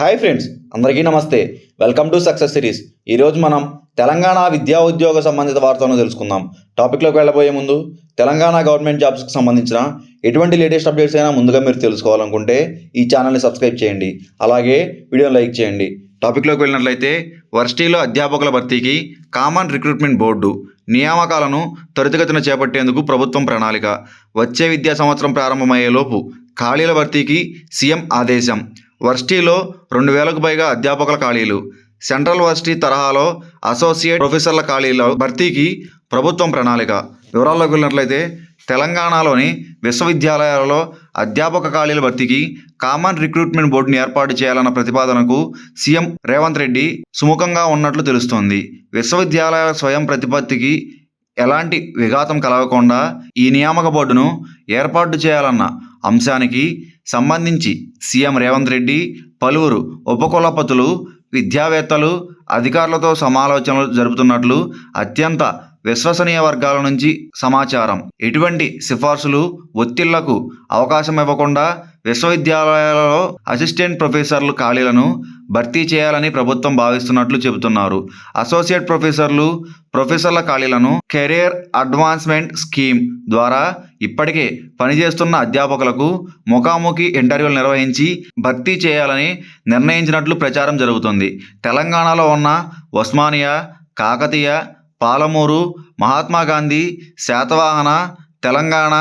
Hi friends అందరికీ namaste. Welcome to success series. ఈరోజు మనం తెలంగాణ విద్యా ఉద్యోగ సంబంధిత వార్తలను తెలుసుకుందాం. టాపిక్లోకి వెళ్ళబోయే ముందు తెలంగాణ గవర్నమెంట్ జాబ్స్కి సంబంధించిన ఎటువంటి లేటెస్ట్ అప్డేట్స్ అయినా ముందుగా మీరు తెలుసుకోవాలనుకుంటే ఈ ఛానల్ని సబ్స్క్రైబ్ చేయండి. అలాగే వీడియోని లైక్ చేయండి. టాపిక్లోకి వెళ్ళినట్లయితే వర్సిటీలో అధ్యాపకుల భర్తీకి కామన్ రిక్రూట్మెంట్ బోర్డు నియామకాలను త్వరితగతిన చేపట్టేందుకు ప్రభుత్వం ప్రణాళిక. వచ్చే విద్యా సంవత్సరం ప్రారంభమయ్యేలోపు ఖాళీల భర్తీకి సీఎం ఆదేశం. వర్సిటీలో రెండు వేలకు పైగా అధ్యాపకుల ఖాళీలు. సెంట్రల్ వర్సిటీ తరహాలో అసోసియేట్ ప్రొఫెసర్ల ఖాళీల భర్తీకి ప్రభుత్వం ప్రణాళిక. వివరాల్లోకి వెళ్ళినట్లయితే తెలంగాణలోని విశ్వవిద్యాలయాలలో అధ్యాపక ఖాళీల భర్తీకి కామన్ రిక్రూట్మెంట్ బోర్డుని ఏర్పాటు చేయాలన్న ప్రతిపాదనకు సీఎం రేవంత్ రెడ్డి సుముఖంగా ఉన్నట్లు తెలుస్తోంది. విశ్వవిద్యాలయాల స్వయం ప్రతిపత్తికి ఎలాంటి విఘాతం కలగకుండా ఈ నియామక బోర్డును ఏర్పాటు చేయాలన్న అంశానికి సంబంధించి సీఎం రేవంత్ రెడ్డి పలువురు ఉపకులపతులు విద్యావేత్తలు అధికారులతో సమాలోచనలు జరుపుతున్నట్లు అత్యంత విశ్వసనీయ వర్గాల నుంచి సమాచారం. ఎటువంటి సిఫార్సులు ఒత్తిళ్ళకు అవకాశం ఇవ్వకుండా విశ్వవిద్యాలయాలలో అసిస్టెంట్ ప్రొఫెసర్లు ఖాళీలను భర్తీ చేయాలని ప్రభుత్వం భావిస్తున్నట్లు చెబుతున్నారు. అసోసియేట్ ప్రొఫెసర్లు ప్రొఫెసర్ల ఖాళీలను కెరీర్ అడ్వాన్స్మెంట్ స్కీమ్ ద్వారా ఇప్పటికే పనిచేస్తున్న అధ్యాపకులకు ముఖాముఖి ఇంటర్వ్యూలు నిర్వహించి భర్తీ చేయాలని నిర్ణయించినట్లు ప్రచారం జరుగుతుంది. తెలంగాణలో ఉన్న ఉస్మానియా కాకతీయ పాలమూరు మహాత్మా గాంధీ శాతవాహన తెలంగాణ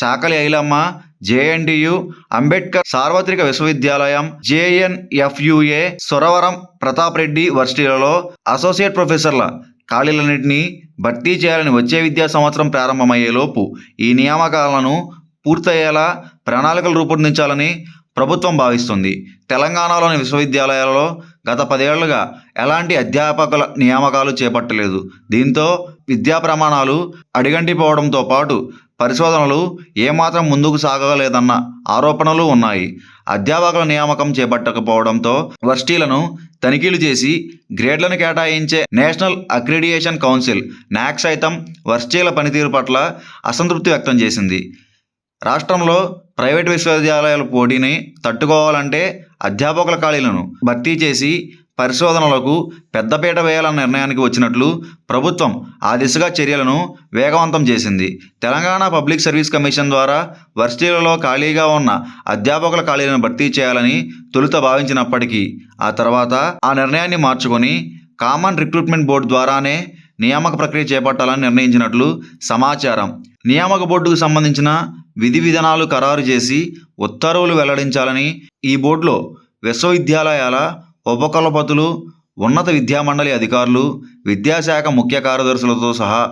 చాకలి ఐలమ్మ జేఎన్టీయు అంబేద్కర్ సార్వత్రిక విశ్వవిద్యాలయం జేఎన్ఎఫ్యుఏ సురవరం ప్రతాప్ రెడ్డి వర్సిటీలలో అసోసియేట్ ప్రొఫెసర్ల ఖాళీలన్నింటినీ భర్తీ చేయాలని వచ్చే విద్యా సంవత్సరం ప్రారంభమయ్యేలోపు ఈ నియామకాలను పూర్తయ్యేలా ప్రణాళికలు రూపొందించాలని ప్రభుత్వం భావిస్తుంది. తెలంగాణలోని విశ్వవిద్యాలయాలలో గత పదేళ్ళుగా ఎలాంటి అధ్యాపకుల నియామకాలు చేపట్టలేదు. దీంతో విద్యా ప్రమాణాలు అడిగంటిపోవడంతో పాటు పరిశోధనలు ఏమాత్రం ముందుకు సాగలేదన్న ఆరోపణలు ఉన్నాయి. అధ్యాపకుల నియామకం చేపట్టకపోవడంతో వర్సిటీలను తనిఖీలు చేసి గ్రేడ్లను కేటాయించే నేషనల్ అక్రిడియేషన్ కౌన్సిల్ నాక్ సైతం వర్సిటీల పనితీరు పట్ల అసంతృప్తి వ్యక్తం చేసింది. రాష్ట్రంలో ప్రైవేట్ విశ్వవిద్యాలయాల పోటీని తట్టుకోవాలంటే అధ్యాపకుల ఖాళీలను భర్తీ చేసి పరిశోధనలకు పెద్దపీట వేయాలన్న నిర్ణయానికి వచ్చినట్లు ప్రభుత్వం ఆ దిశగా చర్యలను వేగవంతం చేసింది. తెలంగాణ పబ్లిక్ సర్వీస్ కమిషన్ ద్వారా వర్సిటీలలో ఖాళీగా ఉన్న అధ్యాపకుల ఖాళీలను భర్తీ చేయాలని తొలుత భావించినప్పటికీ ఆ తర్వాత ఆ నిర్ణయాన్ని మార్చుకొని కామన్ రిక్రూట్మెంట్ బోర్డు ద్వారానే నియామక ప్రక్రియ చేపట్టాలని నిర్ణయించినట్లు సమాచారం. నియామక బోర్డుకు సంబంధించిన విధి విధానాలు ఖరారు చేసి ఉత్తర్వులు వెల్లడించాలని ఈ బోర్డులో విశ్వవిద్యాలయాల ఉపకులపతులు ఉన్నత విద్యామండలి అధికారులు విద్యాశాఖ ముఖ్య కార్యదర్శులతో సహా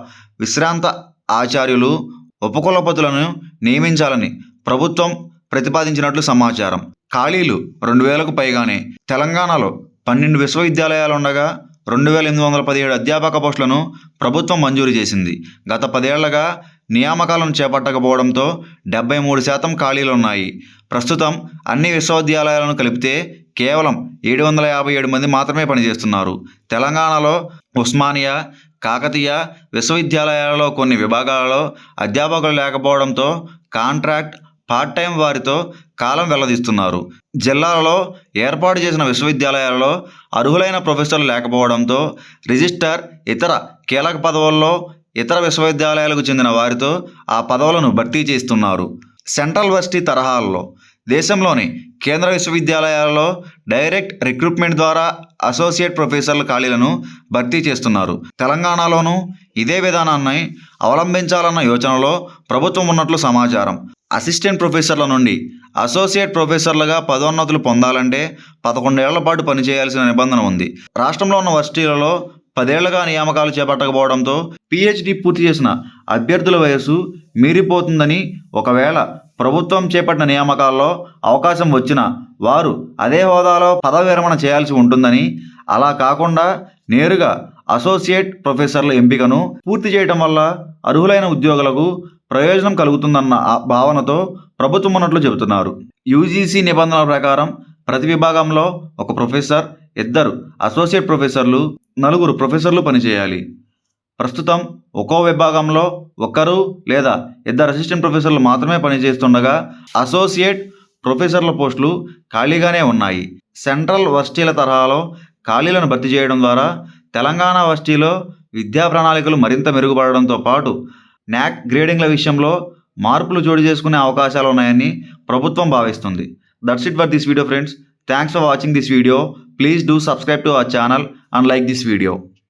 విశ్రాంత ఆచార్యులు ఉపకులపతులను నియమించాలని ప్రభుత్వం ప్రతిపాదించినట్లు సమాచారం. ఖాళీలు రెండు వేలకు పైగానే. తెలంగాణలో పన్నెండు విశ్వవిద్యాలయాలు ఉండగా రెండు వేల ఎనిమిది వందల పదిహేడు అధ్యాపక పోస్టులను ప్రభుత్వం మంజూరు చేసింది. గత పదేళ్ళగా నియామకాలను చేపట్టకపోవడంతో డెబ్బై మూడు శాతం ఖాళీలు ఉన్నాయి. ప్రస్తుతం అన్ని విశ్వవిద్యాలయాలను కలిపితే కేవలం ఏడు వందల యాభై ఏడు మంది మాత్రమే పనిచేస్తున్నారు. తెలంగాణలో ఉస్మానియా కాకతీయ విశ్వవిద్యాలయాలలో కొన్ని విభాగాలలో అధ్యాపకులు లేకపోవడంతో కాంట్రాక్ట్ పార్ట్ టైం వారితో కాలం వెల్లదీస్తున్నారు జిల్లాలలో ఏర్పాటు చేసిన విశ్వవిద్యాలయాలలో అర్హులైన ప్రొఫెసర్లు లేకపోవడంతో రిజిస్టర్ ఇతర కీలక పదవుల్లో ఇతర విశ్వవిద్యాలయాలకు చెందిన వారితో ఆ పదవులను భర్తీ చేస్తున్నారు. సెంట్రల్ వర్సిటీ తరహాల్లో దేశంలోని కేంద్ర విశ్వవిద్యాలయాలలో డైరెక్ట్ రిక్రూట్మెంట్ ద్వారా అసోసియేట్ ప్రొఫెసర్ల ఖాళీలను భర్తీ చేస్తున్నారు. తెలంగాణలోనూ ఇదే విధానాన్ని అవలంబించాలన్న యోచనలో ప్రభుత్వం ఉన్నట్లు సమాచారం. అసిస్టెంట్ ప్రొఫెసర్ల నుండి అసోసియేట్ ప్రొఫెసర్లుగా పదోన్నతులు పొందాలంటే పదకొండేళ్ళ పాటు పనిచేయాల్సిన నిబంధన ఉంది. రాష్ట్రంలో ఉన్న వర్సిటీలలో పదేళ్ళుగా నియామకాలు చేపట్టకపోవడంతో పీహెచ్డీ పూర్తి చేసిన అభ్యర్థుల వయస్సు మీరిపోతుందని ఒకవేళ ప్రభుత్వం చేపట్టిన నియామకాల్లో అవకాశం వచ్చినా వారు అదే హోదాలో పదవి విరమణ చేయాల్సి ఉంటుందని అలా కాకుండా నేరుగా అసోసియేట్ ప్రొఫెసర్ల ఎంపికను పూర్తి చేయడం వల్ల అర్హులైన ఉద్యోగులకు ప్రయోజనం కలుగుతుందన్న భావనతో ప్రభుత్వం ఉన్నట్లు చెబుతున్నారు. యూజీసీ నిబంధనల ప్రకారం ప్రతి విభాగంలో ఒక ప్రొఫెసర్ ఇద్దరు అసోసియేట్ ప్రొఫెసర్లు నలుగురు ప్రొఫెసర్లు పనిచేయాలి. ప్రస్తుతం ఒక్కో విభాగంలో ఒకరు లేదా ఇద్దరు అసిస్టెంట్ ప్రొఫెసర్లు మాత్రమే పనిచేస్తుండగా అసోసియేట్ ప్రొఫెసర్ల పోస్టులు ఖాళీగానే ఉన్నాయి. సెంట్రల్ వర్సిటీల తరహాలో ఖాళీలను భర్తీ చేయడం ద్వారా తెలంగాణ వర్సిటీలో విద్యా ప్రణాళికలు మరింత మెరుగుపడడంతో పాటు న్యాక్ గ్రేడింగ్ల విషయంలో మార్పులు చోటు చేసుకునే అవకాశాలు ఉన్నాయని ప్రభుత్వం భావిస్తుంది. That's it for this video friends thanks for watching this video Please do subscribe to our channel and like this video.